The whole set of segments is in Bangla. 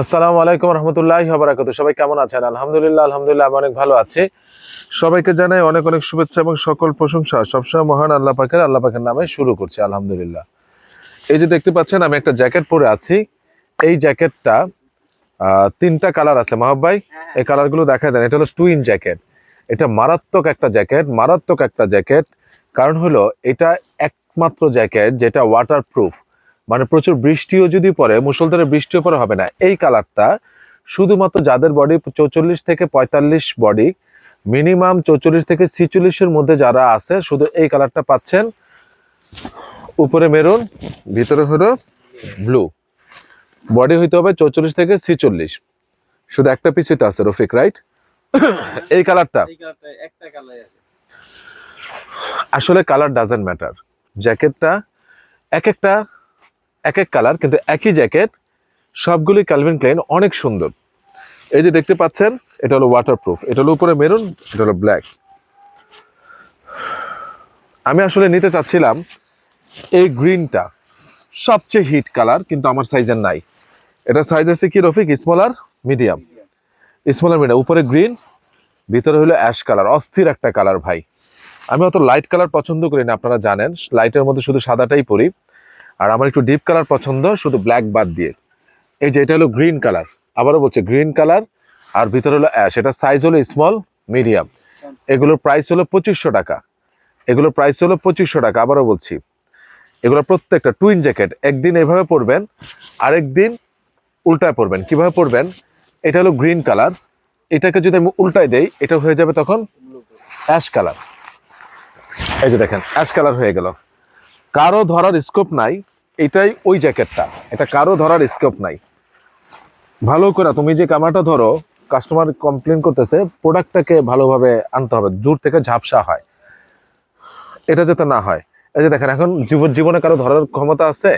আসসালামু আলাইকুম রহমতুল্লাহ বারাকাতু সবাই কেমন আছেন? আলহামদুলিল্লাহ আলহামদুলিল্লাহ আমি অনেক ভালো আছি। সবাইকে জানাই অনেক অনেক শুভেচ্ছা এবং সকল প্রশংসা। সবসময় মহান আল্লাহ পাকের আল্লাহ পাকের নামে শুরু করছি আলহামদুলিল্লাহ। এই যে দেখতে পাচ্ছেন আমি একটা জ্যাকেট পরে আছি। এই জ্যাকেটটা আহ, তিনটা কালার আছে। মাহব ভাই এই কালারগুলো দেখা দেন। এটা হলো টুইন জ্যাকেট। এটা মারাত্মক একটা জ্যাকেট মারাত্মক একটা জ্যাকেট। কারণ হলো এটা একমাত্র জ্যাকেট যেটা ওয়াটার প্রুফ মানে প্রচুর বৃষ্টিও যদি পড়ে মুষলধারে বৃষ্টিও পরে হবে না। এই কালারটা শুধুমাত্র যাদের বডি চৌচল্লিশ থেকে পঁয়তাল্লিশ বডি মিনিমাম চৌচল্লিশ থেকে ছিচল্লিশের মধ্যে যারা আছে শুধু এই কালারটা পাচ্ছেন। উপরে মেরুন ভিতরে হলো ব্লু বডি হইতে হবে চৌচল্লিশ থেকে ছিচল্লিশ। শুধু একটা পিছিতে আছে রফিক রাইট এই কালারটা। আসলে কালার ডাজেন্ট ম্যাটার জ্যাকেটটা এক একটা এক এক কালার, কিন্তু একই জ্যাকেট, সবগুলি ক্যালভিন ক্লেন অনেক সুন্দর। এই যে দেখতে পাচ্ছেন, এটা হলো ওয়াটারপ্রুফ এটা হলো উপরে মেরুন, এটা হলো ব্ল্যাক আমি আসলে নিতে চাচ্ছিলাম এই গ্রিনটা সবচেয়ে হিট কালার কিন্তু আমার সাইজের নাই। এটা সাইজ আছে কি, রফিক? স্মল আর মিডিয়াম স্মল আর মিডিয়াম উপরে গ্রিন ভিতরে হলো অ্যাশ কালার অস্থির একটা কালার ভাই। আমি অত লাইট কালার পছন্দ করি না, আপনারা জানেন। লাইটের মধ্যে শুধু সাদাটাই পরি। আর আমার একটু ডিপ কালার পছন্দ, শুধু ব্ল্যাক বাদ দিয়ে। এই যে এটা হলো গ্রিন কালার আবারও বলছে গ্রিন কালার আর ভিতরে হলো অ্যাশ এটা সাইজ হলো স্মল মিডিয়াম এগুলোর প্রাইস হলো পঁচিশশো টাকা। এগুলোর প্রাইস হলো পঁচিশশো টাকা, আবারও বলছি। এগুলো প্রত্যেকটা টুইন জ্যাকেট একদিন এভাবে পরবেন আরেক দিন উল্টায় পরবেন। কীভাবে পরবেন? এটা হলো গ্রিন কালার এটাকে যদি আমি উল্টায় দেই, এটা হয়ে যাবে তখন অ্যাশ কালার এই যে দেখেন অ্যাশ কালার হয়ে গেল। কারও ধরার স্কোপ নাই, এটাই ওই জ্যাকেটটা এটা কারও ধরার স্কোপ নাই। ভালো করে, তুমি যে কামাটা ধরো কাস্টমার কমপ্লেন করতেছে প্রোডাক্টটাকে ভালোভাবে আনতে হবে, দূর থেকে ঝাপসা হয়। এটা যাতে না হয়। এই যে দেখেন, এখন জীবন জীবনে কারও ধরার ক্ষমতা আছে,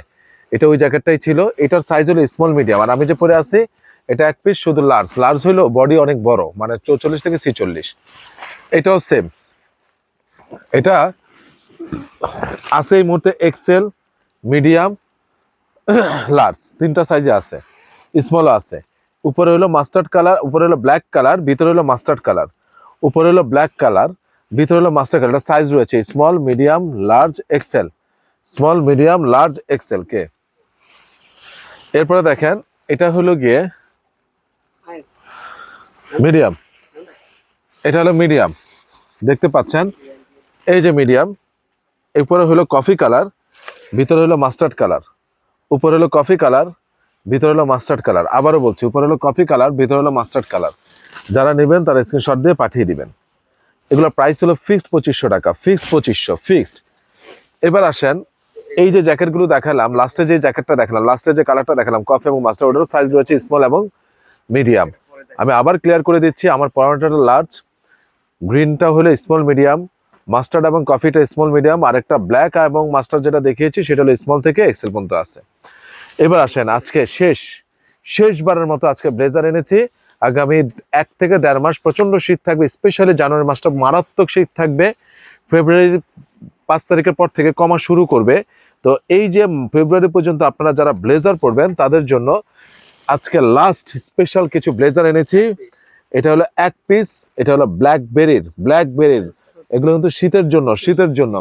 এটা ওই জ্যাকেটটাই ছিল, এটার সাইজ হলো স্মল মিডিয়াম আর আমি যে পরে আছি, এটা এক পিস শুধু লার্জ লার্জ হলো বডি অনেক বড় মানে চৌচল্লিশ থেকে ছিচল্লিশ। এটাও সেম এটা আছে এই মুহূর্তে এক্সেল মিডিয়াম লার্জ তিনটা সাইজে আছে স্মলও আছে। উপরে হলো মাস্টার্ড কালার উপরে হলো ব্ল্যাক কালার ভিতরে হলো মাস্টার্ড কালার উপরে হলো ব্ল্যাক কালার ভিতরে হলো মাস্টার কালার সাইজ রয়েছে small medium large XL small medium large XL কে? এরপরে দেখেন, এটা হলো গিয়ে মিডিয়াম এটা হলো মিডিয়াম দেখতে পাচ্ছেন? এই যে মিডিয়াম উপরে হলো কফি কালার ভিতরে হলো মাস্টার্ড কালার উপরে হলো কফি কালার ভিতরে হলো মাস্টার্ড কালার আবারও বলছি, উপরে হলো কফি কালার ভিতরে হলো মাস্টার্ড কালার যারা নেবেন তারা স্ক্রিনশট দিয়ে পাঠিয়ে দিবেন। এগুলোর প্রাইস হলো ফিক্সড পঁচিশশো টাকা ফিক্সড পঁচিশশো ফিক্সড এবার আসেন, এই যে জ্যাকেটগুলো দেখালাম লাস্টে যে জ্যাকেটটা দেখালাম লাস্টে যে কালারটা দেখালাম কফি এবং মাস্টার ওটারও সাইজ রয়েছে স্মল এবং মিডিয়াম আমি আবার ক্লিয়ার করে দিচ্ছি, আমার পরানোটা লার্জ গ্রিনটা হলো স্মল মিডিয়াম মাস্টার্ড এবং কফিটা স্মল মিডিয়াম আর একটা ব্ল্যাক এবং মাস্টার্ড যেটা দেখিয়েছি, সেটা হলো স্মল থেকে এক্সেল পর্যন্ত আছে। এবার আসেন, আজকে শেষ, শেষবারের মতো আজকে ব্লেজার এনেছি। আগামী এক থেকে দেড় মাস প্রচণ্ড শীত থাকবে স্পেশালি জানুয়ারি মাসটা মারাত্মক শীত থাকবে। ফেব্রুয়ারি পাঁচ তারিখের পর থেকে কমা শুরু করবে। তো এই যে ফেব্রুয়ারি পর্যন্ত আপনারা যারা ব্লেজার পরবেন, তাদের জন্য আজকে লাস্ট স্পেশাল কিছু ব্লেজার এনেছি। এটা হলো এক পিস এটা হলো ব্ল্যাকবেরির ব্ল্যাকবেরির এগুলো কিন্তু শীতের জন্য শীতের জন্য।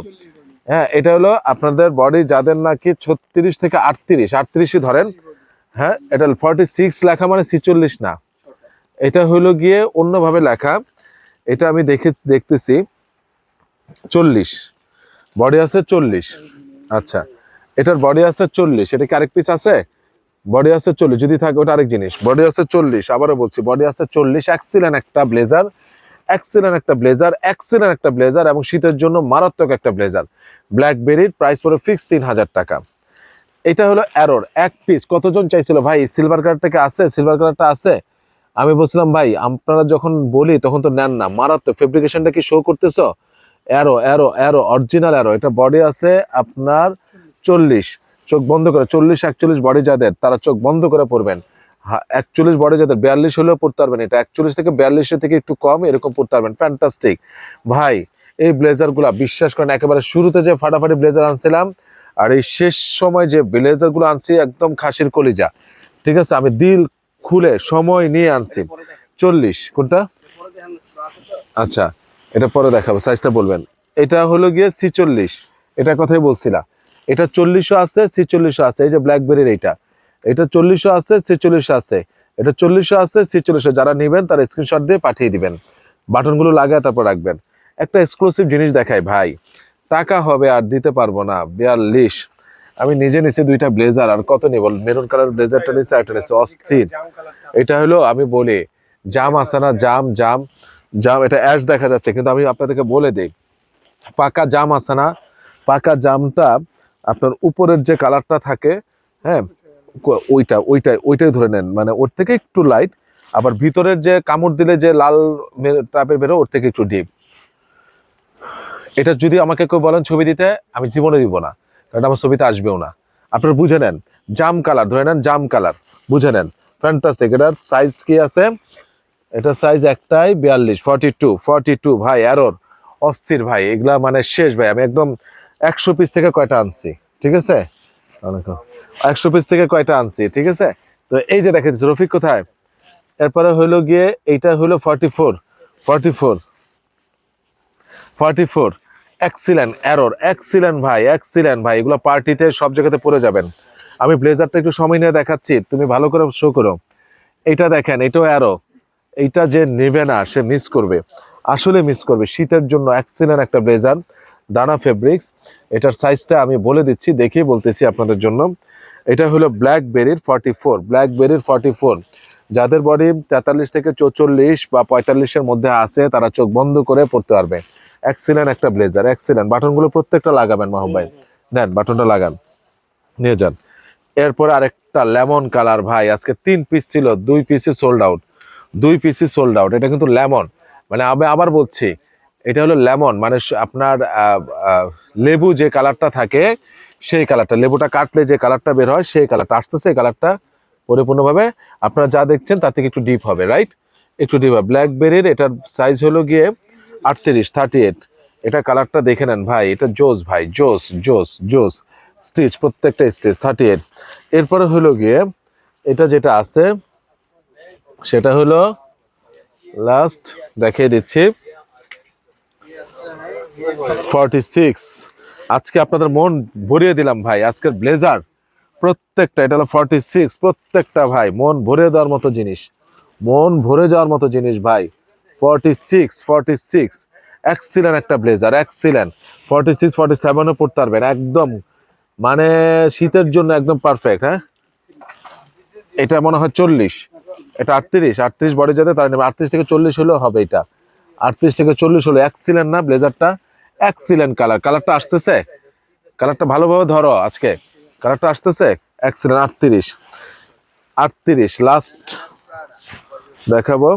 হ্যাঁ এটা হলো আপনাদের বডি যাদের নাকি ছত্রিশ থেকে আটত্রিশ, আটত্রিশই ধরেন হ্যাঁ এটা ফর্টি সিক্স লেখা মানে ছিচল্লিশ না। এটা হলো গিয়ে অন্যভাবে লেখা, এটা আমি দেখে, দেখতেছি, চল্লিশ। বডি আছে চল্লিশ। আচ্ছা এটার বডি আছে চল্লিশ। এটা কি আরেক পিস আছে? বডি আছে চল্লিশ। যদি থাকে ওটা আরেক জিনিস। বডি আছে চল্লিশ। আবারও বলছি বডি আছে চল্লিশ। এক্সিলেন্ট একটা ব্লেজার এক্সিলেন্ট একটা ব্লেজার এক্সিলেন্ট একটা ব্লেজার এবং শীতের জন্য মারাত্মক একটা ব্লেজার ব্ল্যাকবেরির প্রাইস পড়ে ফিক্স তিন হাজার টাকা। এটা হলো অ্যারোর এক পিস কতজন চাইছিল? ভাই সিলভার কালারটাকে আছে? সিলভার কালারটা আছে? আমি বলছিলাম, ভাই, আপনারা যখন বলি, তখন তো নেন না। মারাত্মক। ফেব্রিকেশনটা কি শো করতেছ? Arrow Arrow Arrow original Arrow এটা বডি আছে আপনার চল্লিশ। চোখ বন্ধ করে, চল্লিশ, একচল্লিশ বডি যাদের, তারা চোখ বন্ধ করে পড়বেন। একচল্লিশ বডি যাদের, বিয়াল্লিশ হলেও পড়তে পারবেন এটা। একচল্লিশ থেকে বিয়াল্লিশের থেকে একটু কম, এরকম পড়তে পারবেন। ফ্যান্টাস্টিক ভাই, এই ব্লেজারগুলা বিশ্বাস করেন, একেবারে শুরুতে যে ফাটাফাটি ব্লেজার আনছিলাম, আর এই শেষ সময় যে ব্লেজারগুলো আনছি, একদম খাসির কলিজা। ঠিক আছে? আমি দিল খুলে সময় নিয়ে আনছি। চল্লিশ। কোনটা? আচ্ছা এটা পরে দেখাবো সাইজটা বলবেন। এটা হলো গিয়ে ছিচল্লিশ। এটা কথাই বলছিলাম এটা চল্লিশও আছে, ছিচল্লিশও আছে, এই যে ব্ল্যাকবেরির এইটা। এটা চল্লিশশো আছে, ছেচল্লিশও আছে। এটা চল্লিশশো আছে, ছেচল্লিশও। যারা নেবেন, তারা স্ক্রিনশট দিয়ে পাঠিয়ে দিবেন। বাটনগুলো লাগায় তারপর রাখবেন। একটা এক্সক্লুসিভ জিনিস দেখাই, ভাই। টাকা হবে আর দিতে পারব না, বিয়াল্লিশ। আমি নিজে নিচে দুইটা ব্লেজার আর কত নিব? মেরুন কালার ব্লেজারটা নিচ্ছে একটা নিচ্ছে অস্থির। এটা হলো, আমি বলি, জাম আছে না? জাম জাম। জাম, এটা অ্যাশ দেখা যাচ্ছে, কিন্তু আমি আপনাদেরকে বলে দিই। পাকা জাম আছে না? পাকা জামটা আপনার উপরের যে কালারটা থাকে হ্যাঁ? ক- ওইটা ওইটাই ধরে নেন। মানে ওর থেকে একটু লাইট আবার ভিতরের যে কামড় দিলে যে লাল টাইপের বেরো ওর থেকে একটু ডিপ এটা যদি আমাকে কেউ বলেন ছবি দিতে, আমি জীবনে দিব না, কারণ আমার ছবিতে আসবেও না। আপনারা বুঝে নেন জাম কালার ধরে নেন জাম কালার বুঝে নেন। ফ্যান্টাস্টিক এটার সাইজ কি আছে? এটা সাইজ একটাই বিয়াল্লিশ ফর্টি টু ফর্টি টু ভাই অ্যারোর অস্থির ভাই, এগুলা মানে শেষ ভাই, আমি একদম একশো পিস থেকে কয়টা আনছি, ঠিক আছে? একশো পিস থেকে কয়টা আনছি, ঠিক আছে? তো এই যে দেখেন, রফিক কোথায়? এরপরে হইল গিয়ে এইটা হইল forty four forty four forty four excellent অ্যারোর এক্সিলেন্ট ভাই এক্সিলেন্ট ভাই, এগুলো পার্টিতে সব জায়গাতে পরে যাবেন। আমি ব্লেজারটা একটু সময় নিয়ে দেখাচ্ছি, তুমি ভালো করে শো করো। এইটা দেখেন, এটাও অ্যারো এইটা যে নেবে না, সে মিস করবে। আসলে মিস করবে, শীতের জন্য এক্সিলেন্ট একটা ব্লেজার দানা ফেব্রিক্স এটার সাইজটা আমি বলে দিচ্ছি দেখেই বলতেছি আপনাদের জন্য। এটা হলো ব্ল্যাকবেরির ফর্টি ফোর ব্ল্যাকবেরির ফর্টি ফোর যাদের বডি তেতাল্লিশ থেকে চৌচল্লিশ বা পঁয়তাল্লিশের মধ্যে আছে তারা চোখ বন্ধ করে পড়তে পারবে। এক্সিলেন্ট একটা ব্লেজার এক্সিলেন্ট বাটনগুলো প্রত্যেকটা লাগাবেন মাহবুব ভাই। নেন বাটনটা লাগান। নিয়ে যান। এরপরে আরেকটা লেমন কালার ভাই আজকে তিন পিস ছিল দুই পিসই সোল্ড আউট দুই পিসই সোল্ড আউট এটা কিন্তু লেমন মানে আমি আবার বলছি এটা হলো লেমন মানে আপনার লেবু যে কালারটা থাকে, সেই কালারটা, লেবুটা কাটলে যে কালারটা বের হয়, সেই কালারটা, আসতে, সেই কালারটা পরিপূর্ণভাবে আপনারা যা দেখছেন তার থেকে একটু ডিপ হবে রাইট একটু ডিপ হবে। ব্ল্যাকবেরির এটার সাইজ হলো গিয়ে আটত্রিশ থার্টি এইট এটা কালারটা দেখে নেন ভাই, এটা জোস ভাই, জোস জোস জোস। স্টিচ প্রত্যেকটা স্টিচ থার্টি এইট এরপরে হলো গিয়ে এটা যেটা আছে, সেটা হলো লাস্ট দেখিয়ে দিচ্ছি। ফর্টি সিক্স আজকে আপনাদের মন ভরিয়ে দিলাম ভাই, আজকের ব্লেজার প্রত্যেকটা, এটা হলো ফর্টি সিক্স প্রত্যেকটা ভাই, মন ভরে দেওয়ার মতো জিনিস। মন ভরে যাওয়ার মতো জিনিস ভাই। Forty six forty six excellent একটা blazer excellent forty six forty সেভেনও পড়তে পারবেন, একদম মানে শীতের জন্য একদম পারফেক্ট হ্যাঁ? এটা মনে হয় চল্লিশ, এটা আটত্রিশ আটত্রিশ বডি যাতে তার আটত্রিশ থেকে চল্লিশ হলেও হবে এটা। আটত্রিশ থেকে চল্লিশ হলো এক্সিলেন্ট না ব্লেজারটা? Excellent colour. কালারটা আসতেছে? কালারটা ভালোভাবে ধরো আজকে। কালারটা আসতেছে? এক্সিলেন্ট আটত্রিশ। আটত্রিশ লাস্ট দেখাবো।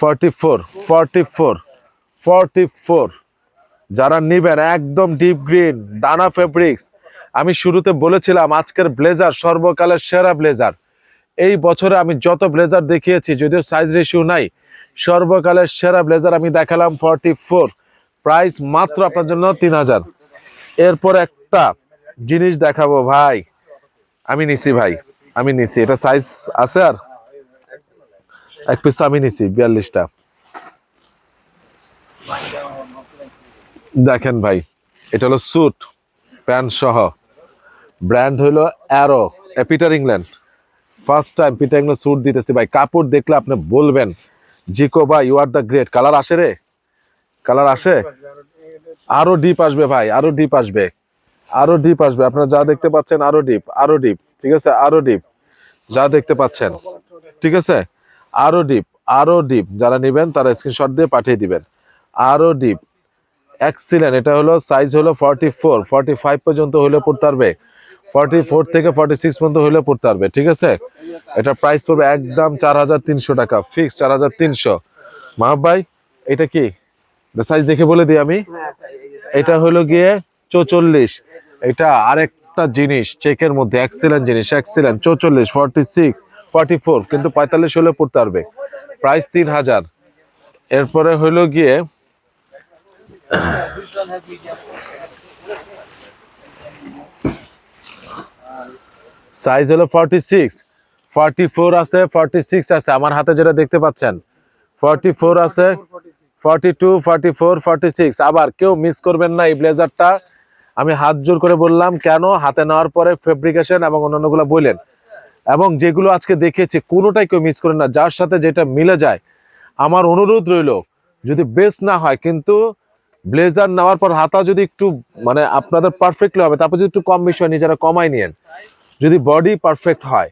Forty four forty four forty four যারা নিবেন, একদম ডিপ গ্রিন দানা ফেব্রিক্স আমি শুরুতে বলেছিলাম, আজকের ব্লেজার সর্বকালের সেরা ব্লেজার। এই বছরে আমি যত ব্লেজার দেখিয়েছি, যদিও সাইজ রেশিও নাই সর্বকালের সেরা ব্লেজার আমি দেখালাম ফর্টি ফোর প্রাইস মাত্র আপনার জন্য তিন হাজার। এরপর একটা জিনিস দেখাবো ভাই। আমি নিছি ভাই, আমি নিছি। এটা সাইজ আছে আর? এক পিস আমি নিছি, বিয়াল্লিশটা। দেখেন ভাই, এটা হলো স্যুট প্যান্ট সহ। ব্র্যান্ড হলো Arrow Peter England first time Peter England suit দিতেছি ভাই। কাপড় দেখলে আপনি বলবেন জিকো ভাই you are the great colour আসে রে? কালার আসে? আরও ডিপ আসবে ভাই, আরও ডিপ আসবে। আরও ডিপ আসবে। আপনারা যা দেখতে পাচ্ছেন, আরও ডিপ আরও ডিপ ঠিক আছে? আরও ডিপ যা দেখতে পাচ্ছেন, ঠিক আছে? আরও ডিপ আরও ডিপ যারা নেবেন তারা স্ক্রিনশট দিয়ে পাঠিয়ে দিবেন। আরও ডিপ এক্সিলেন্ট এটা হলো সাইজ হলো ফর্টি ফোর ফর্টি ফাইভ পর্যন্ত হলে পড়তে পারবে। ফর্টি ফোর থেকে ফর্টি সিক্স পর্যন্ত হলে পড়তে পারবে ঠিক আছে? এটা প্রাইস পড়বে একদম চার হাজার তিনশো টাকা ফিক্স চার হাজার তিনশো। মাহব ভাই এটা কি? সাইজ দেখে বলে দিই আমি। এটা হলো গিয়ে চৌচল্লিশ। এটা আরেকটা জিনিস চেকের মধ্যে এক্সিলেন্ট জিনিস এক্সিলেন্ট চৌচল্লিশ ফর্টি সিক্স ফর্টি ফোর কিন্তু পঁয়তাল্লিশ হলে পড়তে পারবে। প্রাইস তিন হাজার। এরপরে হলো গিয়ে সাইজ হলো ফর্টি সিক্স ফর্টি ফোর আছে ফর্টি সিক্স আছে। আমার হাতে যেটা দেখতে পাচ্ছেন ফর্টি ফোর আছে forty two forty four forty six আবার কেউ মিস করবেন না এই ব্লেজারটা। আমি হাত জোর করে বললাম, কেন? হাতে নেওয়ার পরে ফেব্রিকেশন এবং অন্যান্যগুলো বললেন। এবং যেগুলো আজকে দেখেছি, কোনোটাই কেউ মিস করেন না। যার সাথে যেটা মিলে যায়, আমার অনুরোধ রইল, যদি বেস্ট না হয়, কিন্তু ব্লেজার নেওয়ার পর হাতা যদি একটু মানে আপনাদের পারফেক্টলি হবে, তারপর যদি একটু কম বিষয় নিজেরা কমাই নিয়েন। যদি বডি পারফেক্ট হয়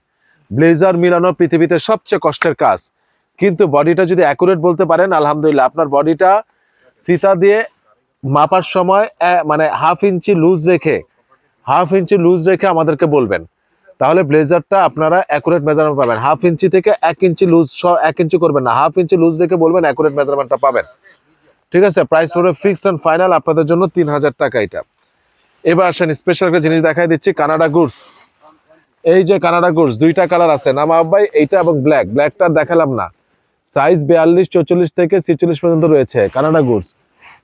ব্লেজার মিলানো পৃথিবীতে সবচেয়ে কষ্টের কাজ। কিন্তু বডিটা যদি অ্যাকুরেট বলতে পারেন, আলহামদুলিল্লাহ, আপনার বডিটা ফিতা দিয়ে মাপার সময় মানে হাফ ইঞ্চি লুজ রেখে হাফ ইঞ্চি লুজ রেখে আমাদেরকে বলবেন। তাহলে ব্লেজারটা আপনারা অ্যাকুরেট মেজারমেন্ট পাবেন। হাফ ইঞ্চি থেকে এক ইঞ্চি লুজ এক ইঞ্চি করবেন না হাফ ইঞ্চি লুজ রেখে বলবেন অ্যাকুরেট মেজারমেন্টটা পাবেন। ঠিক আছে প্রাইস পড়বে ফিক্সড অ্যান্ড ফাইনাল আপনাদের জন্য তিন হাজার টাকা এটা। এবার আসেন স্পেশাল একটা জিনিস দেখাই দিচ্ছি, কানাডা গুডস এই যে কানাডা গুডস দুইটা কালার আছে। নামা ভাই এইটা এবং ব্ল্যাক ব্ল্যাকটা দেখালাম না। সাইজ বিয়াল্লিশ, চৌচল্লিশ থেকে ছিচল্লিশ পর্যন্ত রয়েছে কানাডা গুডস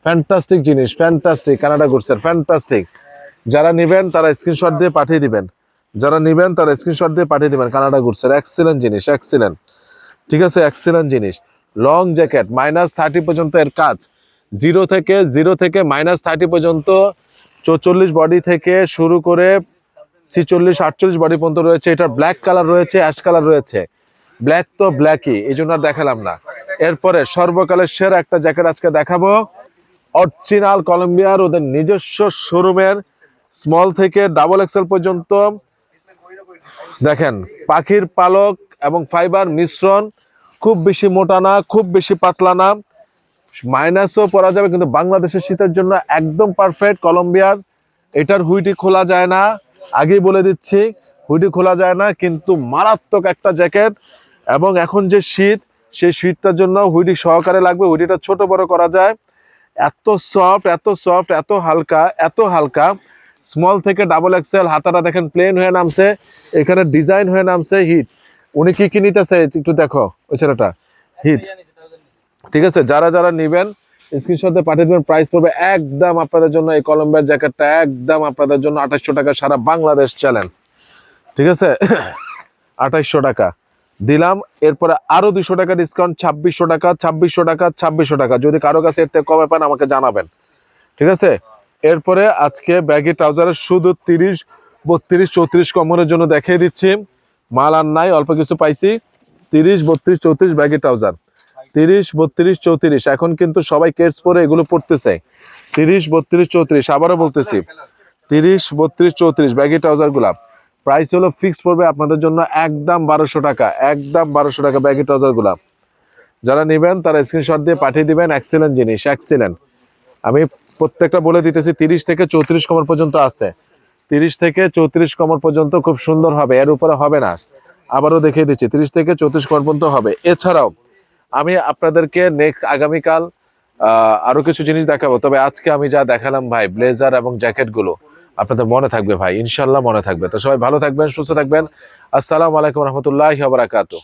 ফ্যান্টাস্টিক জিনিস ফ্যান্টাস্টিক কানাডা গুডসের ফ্যান্টাস্টিক যারা নেবেন, তারা স্ক্রিনশট দিয়ে পাঠিয়ে দিবেন। যারা নেবেন, তারা স্ক্রিনশট দিয়ে পাঠিয়ে দিবেন কানাডা গুডসের এক্সিলেন্ট জিনিস এক্সিলেন্ট ঠিক আছে এক্সিলেন্ট জিনিস। লং জ্যাকেট মাইনাস থার্টি পর্যন্ত এর কাজ। জিরো থেকে জিরো থেকে মাইনাস থার্টি পর্যন্ত, চৌচল্লিশ বডি থেকে শুরু করে ছিচল্লিশ আটচল্লিশ বডি পর্যন্ত রয়েছে। এটা ব্ল্যাক কালার রয়েছে অ্যাশ কালার রয়েছে। ব্ল্যাক তো ব্ল্যাকই এই জন্য আর দেখালাম না। এরপরে সর্বকালের সেরা একটা জ্যাকেট আজকে দেখাবো। অরিজিনাল কলম্বিয়ার ওদের নিজস্ব শোরুমের স্মল থেকে ডাবল এক্সেল পর্যন্ত। দেখেন, পাখির পালক এবং ফাইবার মিশ্রণ। খুব বেশি মোটা না, খুব বেশি পাতলা না। মাইনাসও পরা যাবে, কিন্তু বাংলাদেশের শীতের জন্য একদম পারফেক্ট কলম্বিয়ার এটার হুইটি খোলা যায় না। আগেই বলে দিচ্ছি হুইটি খোলা যায় না, কিন্তু মারাত্মক একটা জ্যাকেট এবং এখন যে শীত, সেই শীতটার জন্য হুইডি সহকারে লাগবে। হুইডিটা ছোট বড় করা যায়। এত সফট এত সফট, এত হালকা এত হালকা। স্মল থেকে ডাবল এক্সেল হাতাটা দেখেন প্লেন হয়ে নামছে। এখানে ডিজাইন হয়ে নামছে, হিট। উনি কি কি নিতেছে, একটু দেখো, ওই ছেলেটা, হিট। ঠিক আছে, যারা যারা নেবেন স্ক্রিনশটে পাঠিয়ে দেবেন প্রাইস পড়বে একদম আপনাদের জন্য এই কলম্বিয়ার জ্যাকেটটা, একদম আপনাদের জন্য আঠাশশো টাকা সারা বাংলাদেশ চ্যালেঞ্জ ঠিক আছে? আঠাইশশো টাকা। দিলাম, এরপরে আরও দুশো টাকা ডিসকাউন্ট ছাব্বিশশো টাকা ছাব্বিশশো টাকা ছাব্বিশশো টাকা। যদি কারও কাছে এর থেকে কমে পান আমাকে জানাবেন। ঠিক আছে? এরপরে আজকে ব্যাগি ট্রাউজারের শুধু তিরিশ, বত্রিশ, চৌত্রিশ কমরের জন্য দেখিয়ে দিচ্ছি। মাল আর নাই, অল্প কিছু পাইছি। তিরিশ, বত্রিশ, চৌত্রিশ ব্যাগি ট্রাউজার তিরিশ, বত্রিশ, চৌত্রিশ। এখন কিন্তু সবাই কেটস পরে এগুলো পড়তেছে। তিরিশ, বত্রিশ, চৌত্রিশ, আবারও বলতেছি। তিরিশ, বত্রিশ, চৌত্রিশ ব্যাগি ট্রাউজারগুলা প্রাইস হলো ফিক্সড পড়বে আপনাদের জন্য একদম বারোশো টাকা, একদম বারোশো টাকা ব্যাগি ট্রাউজারগুলা যারা নেবেন তারা স্ক্রিনশট দিয়ে পাঠিয়ে দিবেন এক্সিলেন্ট জিনিস এক্সিলেন্ট আমি প্রত্যেকটা বলে দিতেছি, তিরিশ থেকে চৌত্রিশ কমর পর্যন্ত আছে। তিরিশ থেকে চৌত্রিশ কমর পর্যন্ত খুব সুন্দর হবে, এর উপরে হবে না। আবারও দেখিয়ে দিচ্ছি, তিরিশ থেকে চৌত্রিশ কমর পর্যন্ত হবে। এছাড়াও আমি আপনাদেরকে নেক্সট আগামীকাল আরও কিছু জিনিস দেখাবো। তবে আজকে আমি যা দেখালাম ভাই ব্লেজার এবং জ্যাকেটগুলো আপনাদের মনে থাকবে ভাই, ইনশাল্লাহ মনে থাকবে। তো সবাই ভালো থাকবেন, সুস্থ থাকবেন। আসসালাম আলাইকুম রহমতুল্লাহ বারাকাতু